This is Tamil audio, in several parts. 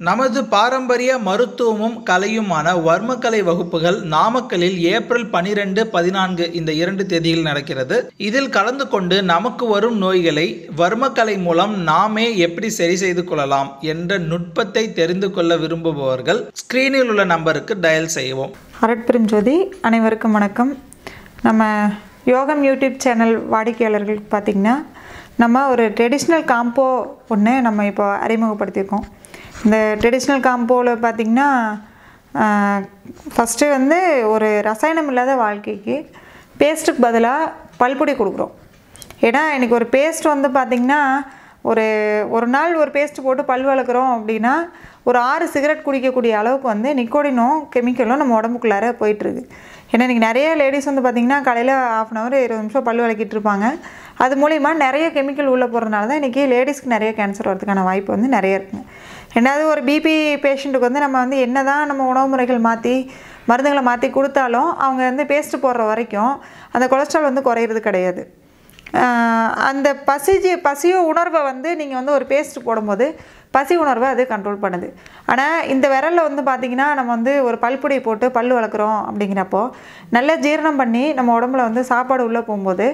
நமது பாரம்பரிய மருத்துவமும் கலையுமான வர்மக்கலை வகுப்புகள் நாமக்கலில் ஏப்ரல் பனிரெண்டு பதினான்கு இந்த இரண்டு தேதியில் நடக்கிறது. இதில் கலந்து கொண்டு நமக்கு வரும் நோய்களை வர்மக்கலை மூலம் நாமே எப்படி சரி செய்து கொள்ளலாம் என்ற நுட்பத்தை தெரிந்து கொள்ள விரும்புபவர்கள் ஸ்கிரீனில் உள்ள நம்பருக்கு டயல் செய்வோம். அரட்பெரும் ஜோதி அனைவருக்கும் வணக்கம். நம்ம யோகம் யூடியூப் சேனல் வாடிக்கையாளர்களுக்கு பார்த்திங்கன்னா நம்ம ஒரு ட்ரெடிஷ்னல் காம்போ ஒன்று நம்ம இப்போ அறிமுகப்படுத்தியிருக்கோம். இந்த ட்ரெடிஷ்னல் காம்போவில் பார்த்திங்கன்னா ஃபஸ்ட்டு வந்து ஒரு ரசாயனம் இல்லாத வாழ்க்கைக்கு பேஸ்ட்டுக்கு பதிலாக பல்பொடி கொடுக்குறோம். ஏன்னா இன்றைக்கி ஒரு பேஸ்ட் வந்து பார்த்திங்கன்னா ஒரு ஒரு நாள் ஒரு பேஸ்ட் போட்டு பல் வளர்க்குறோம் அப்படின்னா ஒரு ஆறு சிகரெட் குடிக்கக்கூடிய அளவுக்கு வந்து நிக்கோடினும் கெமிக்கலும் நம்ம உடம்புக்குள்ளார போயிட்டுருக்கு. ஏன்னா இன்றைக்கி நிறைய லேடிஸ் வந்து பார்த்திங்கன்னா காலையில் ஆஃப் அன் ஹவர் இருபது நிமிஷம் பல் விளக்கிட்டு இருப்பாங்க. அது மூலிமா நிறைய கெமிக்கல் உள்ளே போகிறதுனால தான் இன்றைக்கி லேடிஸ்க்கு நிறைய கேன்சர் வரதுக்கான வாய்ப்பு வந்து நிறைய இருக்குங்க. ரெண்டாவது ஒரு பிபி பேஷண்ட்டுக்கு வந்து நம்ம வந்து என்ன தான் நம்ம உணவு முறைகள் மாற்றி மருந்துகளை மாற்றி கொடுத்தாலும் அவங்க வந்து பேஸ்ட்டு போடுற வரைக்கும் அந்த கொலஸ்ட்ரால் வந்து குறையிறது கிடையாது. அந்த பசிஜி பசியோ உணர்வை வந்து நீங்கள் வந்து ஒரு பேஸ்ட் போடும்போது பசி உணர்வை அது கண்ட்ரோல் பண்ணுது. ஆனால் இந்த விரலில் வந்து பார்த்திங்கன்னா நம்ம வந்து ஒரு பல்புடி போட்டு பல் வளர்க்குறோம் அப்படிங்கிறப்போ நல்லா ஜீரணம் பண்ணி நம்ம உடம்புல வந்து சாப்பாடு உள்ளே போகும்போது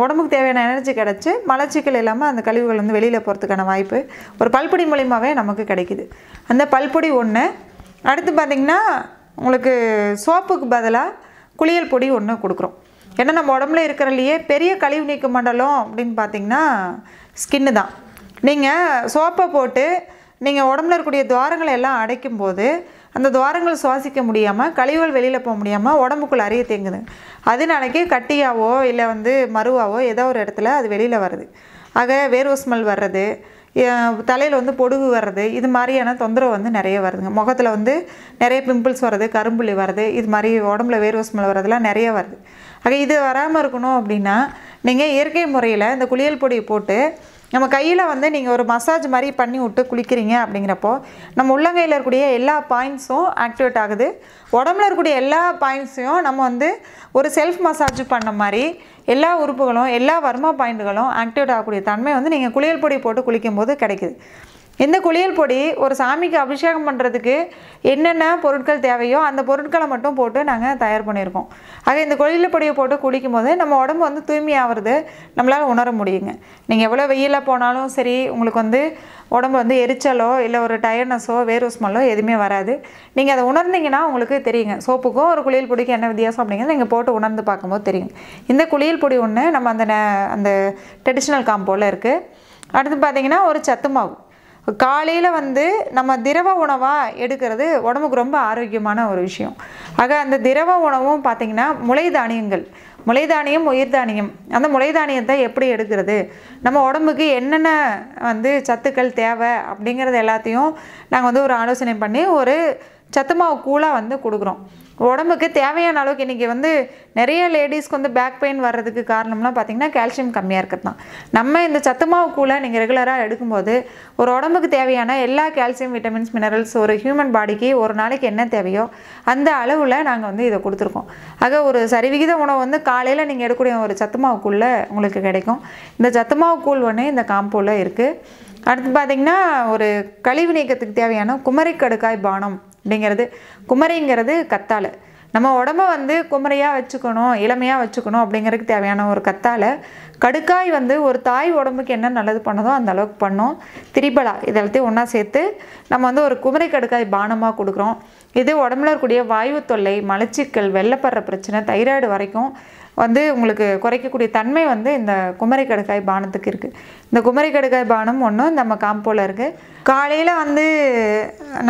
உடம்புக்கு தேவையான எனர்ஜி கிடச்சி மலச்சிக்கல் இல்லாமல் அந்த கழிவுகள் வந்து வெளியில் போகிறதுக்கான வாய்ப்பு ஒரு பல்பொடி மூலியமாகவே நமக்கு கிடைக்குது. அந்த பல்பொடி ஒன்று அடுத்து பார்த்திங்கன்னா உங்களுக்கு சோப்புக்கு பதிலாக குளியல் பொடி ஒன்று கொடுக்குறோம். ஏன்னா நம்ம உடம்புல இருக்கிறலையே பெரிய கழிவு நீக்க மண்டலம் அப்படின்னு பார்த்தீங்கன்னா ஸ்கின்னு தான். நீங்கள் சோப்பை போட்டு நீங்கள் உடம்புல இருக்கக்கூடிய துவாரங்களை எல்லாம் அடைக்கும் போது அந்த துவாரங்கள் சுவாசிக்க முடியாமல் கழிவுகள் வெளியில் போக முடியாமல் உடம்புக்குள்ள அறிய தேங்குது. அதனாலக்கே கட்டியாவோ இல்லை வந்து மருவாவோ ஏதோ ஒரு இடத்துல அது வெளியில் வருது. ஆக வேர்வை ஸ்மெல் வர்றது தலையில் வந்து பொடுகு வர்றது இது மாதிரியான தொந்தரவு வந்து நிறைய வருதுங்க. முகத்தில் வந்து நிறைய பிம்பிள்ஸ் வர்றது கரும்புள்ளி வர்றது இது மாதிரி உடம்புல வேர்வை ஸ்மெல் வர்றதுலாம் நிறைய வருது. ஆக இது வராமல் இருக்கணும் அப்படின்னா நீங்கள் இயற்கை முறையில் இந்த குளியல் பொடியை போட்டு நம்ம கையில் வந்து நீங்கள் ஒரு மசாஜ் மாதிரி பண்ணி விட்டு குளிக்கிறீங்க அப்படிங்கிறப்போ நம்ம உள்ளங்கையில் இருக்கக்கூடிய எல்லா பாயிண்ட்ஸும் ஆக்டிவேட் ஆகுது. உடம்புல இருக்கக்கூடிய எல்லா பாயிண்ட்ஸையும் நம்ம வந்து ஒரு செல்ஃப் மசாஜ் பண்ண மாதிரி எல்லா உறுப்புகளும் எல்லா வர்மா பாயிண்ட்டுகளும் ஆக்டிவேட் ஆகக்கூடிய தன்மை வந்து நீங்கள் குளியல் பொடி போட்டு குளிக்கும்போது கிடைக்குது. இந்த குளியல் பொடி ஒரு சாமிக்கு அபிஷேகம் பண்ணுறதுக்கு என்னென்ன பொருட்கள் தேவையோ அந்த பொருட்களை மட்டும் போட்டு நாங்கள் தயார் பண்ணியிருக்கோம். ஆக இந்த குளியல் பொடியை போட்டு குளிக்கும் போது நம்ம உடம்பு வந்து தூய்மையாகிறது நம்மளால் உணர முடியுங்க. நீங்கள் எவ்வளோ வெயிலில் போனாலும் சரி உங்களுக்கு வந்து உடம்பு வந்து எரிச்சலோ இல்லை ஒரு டயர்னஸோ வேர்வை ஸ்மெல்லோ எதுவுமே வராது. நீங்கள் அதை உணர்ந்தீங்கன்னா உங்களுக்கு தெரியுங்க. சோப்புக்கும் ஒரு குளியல் பொடிக்கும் என்ன வித்தியாசம் அப்படிங்கிறது நீங்கள் போட்டு உணர்ந்து பார்க்கும்போது தெரியும் இந்த குளியல் பொடி ஒன்று நம்ம அந்த அந்த ட்ரெடிஷ்னல் காம்போவில் இருக்குது அடுத்து பார்த்தீங்கன்னா ஒரு சத்து மாவு. காலையில் வந்து நம்ம திரவ உணவாக எடுக்கிறது உடம்புக்கு ரொம்ப ஆரோக்கியமான ஒரு விஷயம். ஆக அந்த திரவ உணவும் பார்த்திங்கன்னா முளை தானியங்கள். முளை தானியம் உயிர் தானியம். அந்த முளை தானியத்தை எப்படி எடுக்கிறது? நம்ம உடம்புக்கு என்னென்ன வந்து சத்துக்கள் தேவை அப்படிங்கிறது எல்லாத்தையும் நாங்கள் வந்து ஒரு ஆலோசனை பண்ணி ஒரு சத்து மாவு கூழாக வந்து கொடுக்குறோம். உடம்புக்கு தேவையான அளவுக்கு இன்றைக்கி வந்து நிறைய லேடிஸ்க்கு வந்து பேக் பெயின் வர்றதுக்கு காரணம்லாம் பார்த்திங்கன்னா கால்சியம் கம்மியாக இருக்கிறது தான். நம்ம இந்த சத்து மாவு கூழை நீங்கள் ரெகுலராக எடுக்கும்போது ஒரு உடம்புக்கு தேவையான எல்லா கால்சியம் விட்டமின்ஸ் மினரல்ஸ் ஒரு ஹியூமன் பாடிக்கு ஒரு நாளைக்கு என்ன தேவையோ அந்த அளவில் நாங்கள் வந்து இதை கொடுத்துருக்கோம். ஆக ஒரு சரிவிகித உணவு வந்து காலையில் நீங்கள் எடுக்கக்கூடிய ஒரு சத்து மாவு கூழில் உங்களுக்கு கிடைக்கும். இந்த சத்து மாவு கூழ் ஒன்று இந்த காம்போவில் இருக்குது அடுத்து பார்த்திங்கன்னா ஒரு கழிவு நீக்கத்துக்கு தேவையான குமரிக்கடுக்காய் பானம் அப்படிங்கிறது குமரிங்கிறது கத்தாழை நம்ம உடம்ப வந்து குமரையாக வச்சுக்கணும் இளமையாக வச்சுக்கணும் அப்படிங்கிறதுக்கு தேவையான ஒரு கத்தால் கடுக்காய் வந்து ஒரு தாய் உடம்புக்கு என்ன நல்லது பண்ணுதோ அந்த அளவுக்கு பண்ணும். திரிபலா இதெல்லாத்தையும் ஒன்றா சேர்த்து நம்ம வந்து ஒரு குமரை கடுக்காய் பானமாக கொடுக்குறோம். இது உடம்புல இருக்கக்கூடிய வாயு தொல்லை மலச்சிக்கல் வெள்ளப்படுற பிரச்சனை தைராய்டு வரைக்கும் வந்து உங்களுக்கு குறைக்கக்கூடிய தன்மை வந்து இந்த குமரி கடுக்காய் பானத்துக்கு இருக்குது இந்த குமரி கடுக்காய் பானம் ஒன்றும் நம்ம காம்போவில் இருக்குது காலையில் வந்து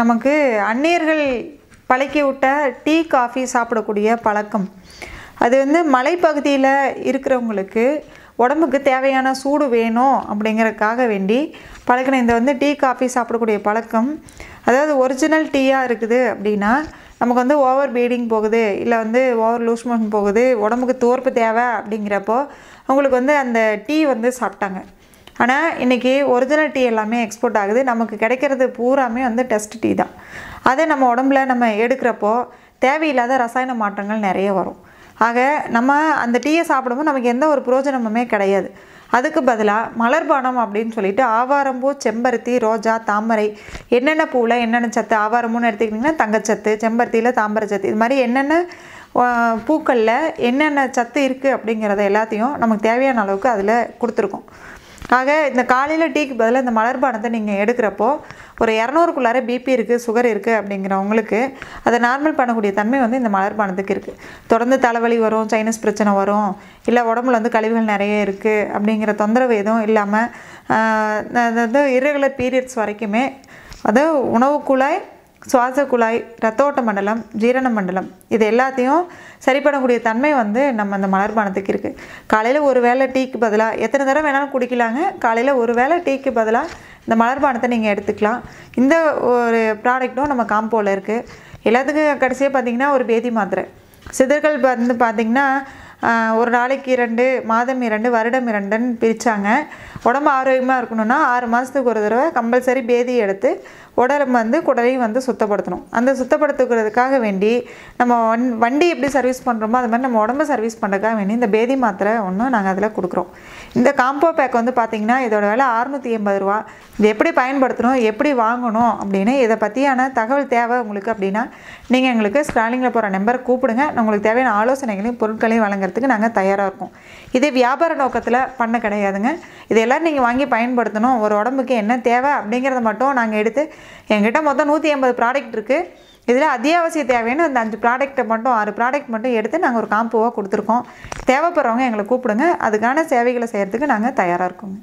நமக்கு அந்நியர்கள் பழக்கி விட்ட டீ காஃபி சாப்பிடக்கூடிய பழக்கம். அது வந்து மலைப்பகுதியில் இருக்கிறவங்களுக்கு உடம்புக்கு தேவையான சூடு வேணும் அப்படிங்கிறதுக்காக வேண்டி பழக்கின இந்த வந்து டீ காஃபி சாப்பிடக்கூடிய பழக்கம். அதாவது ஒரிஜினல் டீயாக இருக்குது அப்படின்னா நமக்கு வந்து ஓவர் பீடிங் போகுது இல்லை வந்து ஓவர் லூஸ் மோஷன் போகுது உடம்புக்கு தோற்பு தேவை அப்படிங்கிறப்போ அவங்களுக்கு வந்து அந்த டீ வந்து சாப்பிட்டாங்க. ஆனால் இன்றைக்கி ஒரிஜினல் டீ எல்லாமே எக்ஸ்போர்ட் ஆகுது. நமக்கு கிடைக்கிறது பூராமே வந்து டெஸ்ட் டீ தான். அதே நம்ம உடம்புல நம்ம எடுக்கிறப்போ தேவையில்லாத ரசாயன மாற்றங்கள் நிறைய வரும். ஆக நம்ம அந்த டீயை சாப்பிடும்போது நமக்கு எந்த ஒரு பிரயோஜனமுமே கிடையாது. அதுக்கு பதிலாக மலர்பானம் அப்படின்னு சொல்லிட்டு ஆவாரம்பூ செம்பருத்தி ரோஜா தாமரை என்னென்ன பூவில் என்னென்ன சத்து ஆவாரம்பூன்னு எடுத்துக்கிட்டிங்கன்னா தங்கச்சத்து செம்பருத்தியில் தாமரைச்சத்து இது மாதிரி என்னென்ன பூக்களில் என்னென்ன சத்து இருக்குது அப்படிங்கிறத எல்லாத்தையும் நமக்கு தேவையான அளவுக்கு அதில் கொடுத்துருக்கோம். ஆக இந்த காலையில் டீக்கு பதிலாக இந்த மலர்பானத்தை நீங்கள் எடுக்கிறப்போ ஒரு இரநூறுக்குள்ளார பிபி இருக்குது சுகர் இருக்குது அப்படிங்கிறவங்களுக்கு அதை நார்மல் பண்ணக்கூடிய தன்மை வந்து இந்த மலர்பானத்துக்கு இருக்குது தொடர்ந்து தலைவலி வரும் சைனஸ் பிரச்சனை வரும் இல்லை உடம்புல வந்து கழிவுகள் நிறைய இருக்குது அப்படிங்கிற தொந்தரவு எதுவும் இல்லாமல் அதாவது இரகுலர் பீரியட்ஸ் வரைக்குமே அது உணவு குழாய் சுவாச குழாய் ரத்த ஓட்ட மண்டலம் ஜீரண மண்டலம் இது எல்லாத்தையும் சரி பண்ணக்கூடிய தன்மை வந்து நம்ம அந்த மலர்பானத்துக்கு இருக்குது காலையில் ஒரு வேளை டீக்கு பதிலாக எத்தனை தடவை வேணாலும் குடிக்கலாங்க. காலையில் ஒரு வேளை டீக்கு பதிலாக இந்த மலர்பானத்தை நீங்கள் எடுத்துக்கலாம். இந்த ஒரு ப்ராடக்ட்டும் நம்ம காம்போவில் இருக்குது எல்லாத்துக்கும் கடைசியாக பார்த்தீங்கன்னா ஒரு பேதி மாத்திரை. சிதர்கள் வந்து பார்த்திங்கன்னா ஒரு நாளைக்கு இரண்டு மாதம் இரண்டு வருடம் இரண்டுன்னு பிரித்தாங்க உடம்பு ஆரோக்கியமாக இருக்கணும்னா ஆறு மாதத்துக்கு ஒரு தடவை கம்பல்சரி பேதி எடுத்து உடம்பு வந்து குடலையும் வந்து சுத்தப்படுத்தணும். அந்த சுத்தப்படுத்துக்கிறதுக்காக வேண்டி நம்ம வண் வண்டி எப்படி சர்வீஸ் பண்ணுறோமோ அது மாதிரி நம்ம உடம்பு சர்வீஸ் பண்ணுறதுக்காக வேண்டி இந்த பேதி மாத்திரை ஒன்று நாங்கள் அதில் கொடுக்குறோம். இந்த காம்போ பேக் வந்து பார்த்திங்கன்னா இதோட விலை அறுநூற்றி எண்பது ரூபா. இது எப்படி பயன்படுத்தணும் எப்படி வாங்கணும் அப்படின்னு இதை பற்றியான தகவல் தேவை உங்களுக்கு அப்படின்னா நீங்கள் எங்களுக்கு ஸ்க்ராலிங்கில் போகிற நம்பரை கூப்பிடுங்க. உங்களுக்கு தேவையான ஆலோசனைகளையும் பொருட்களையும் வழங்குறதுக்கு நாங்கள் தயாராக இருக்கோம். இது வியாபார நோக்கத்தில் பண்ண கிடையாதுங்க. இது எல்லோரும் நீங்கள் வாங்கி பயன்படுத்தணும். ஒரு உடம்புக்கு என்ன தேவை அப்படிங்கிறத மட்டும் நாங்கள் எடுத்து எங்கிட்ட மொத்தம் நூற்றி ஐம்பது ப்ராடக்ட் இருக்குது இதில் அத்தியாவசிய தேவைன்னு அந்த அஞ்சு ப்ராடக்ட்டை மட்டும் ஆறு ப்ராடக்ட் மட்டும் எடுத்து நாங்கள் ஒரு காம்போவாக கொடுத்துருக்கோம். தேவைப்படுறவங்க எங்களை கூப்பிடுங்க. அதுக்கான சேவைகளை செய்கிறதுக்கு நாங்கள் தயாராக இருக்கோங்க.